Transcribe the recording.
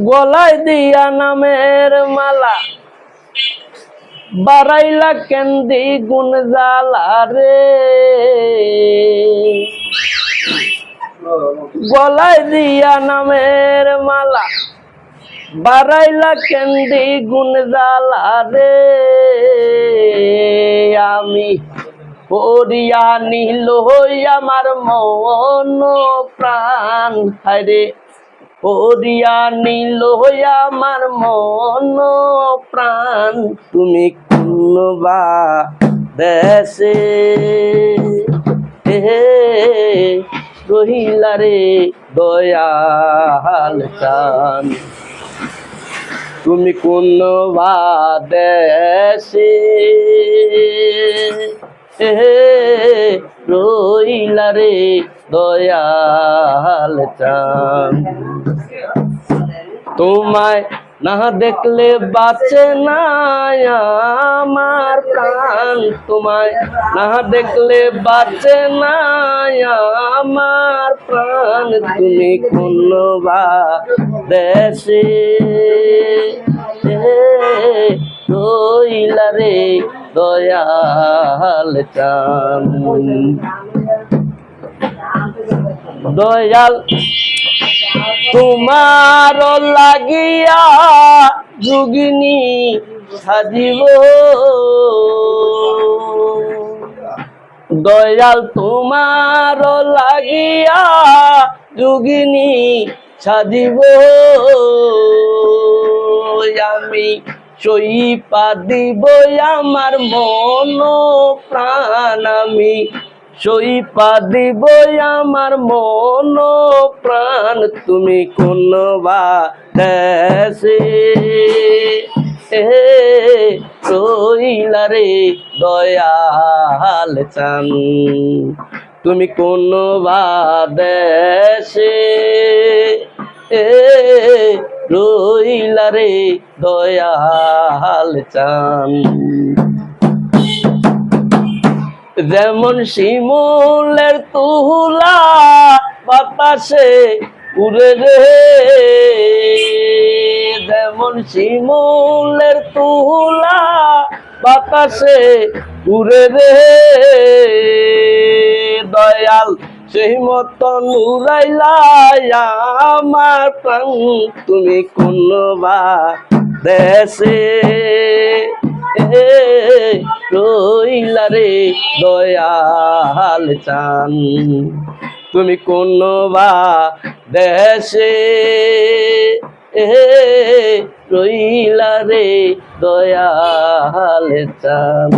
গলায় দিয়া নামের মালা। বারাইলা কেন্দি গুণ জালা রে। গলায় দিয়া নামের মালা। বারাইলা কেন্দি গুণ জালা রে। আমি করিয়া নিল আমার মন প্রাণ। হারে করিয়া নিল আমার মন প্রাণ। তুমি কোনবা দেশে? হে রহিলা রে দয়াল চান। তুমি কোন দেশে? রইলা রে দয়াল চান। তোমায় না দেখলে বাঁচে না আমার প্রাণ। তোমায় না দেখলে বাঁচে না আমার প্রাণ। তুমি কোন বা দেশে রইলা রে দয়াল চান দয়াল তোমার লাগিয়া যোগিনী সাজিব। দয়াল তোমার লাগিয়া যোগিনী সাজিব। আমি সইপা দিব আমার মন প্রাণ আমি সইপা দিব আমার মন প্রাণ, তুমি কোন বা রে দয়াল চান, তুমি কোন বা রইলা রে দয়াল চান। যেমন শিমুলের তুলা বাতাসে উড়ে রে। যেমন শিমুলের তুলা বাতাসে উড়ে রে। দয়াল সেই মতন উড়াইলা আমার প্রাণ, তুমি কোন বা দেশে। রইলা রে দয়াল চান। তুমি কোন বা দেশে রইলা রে দয়াল চান।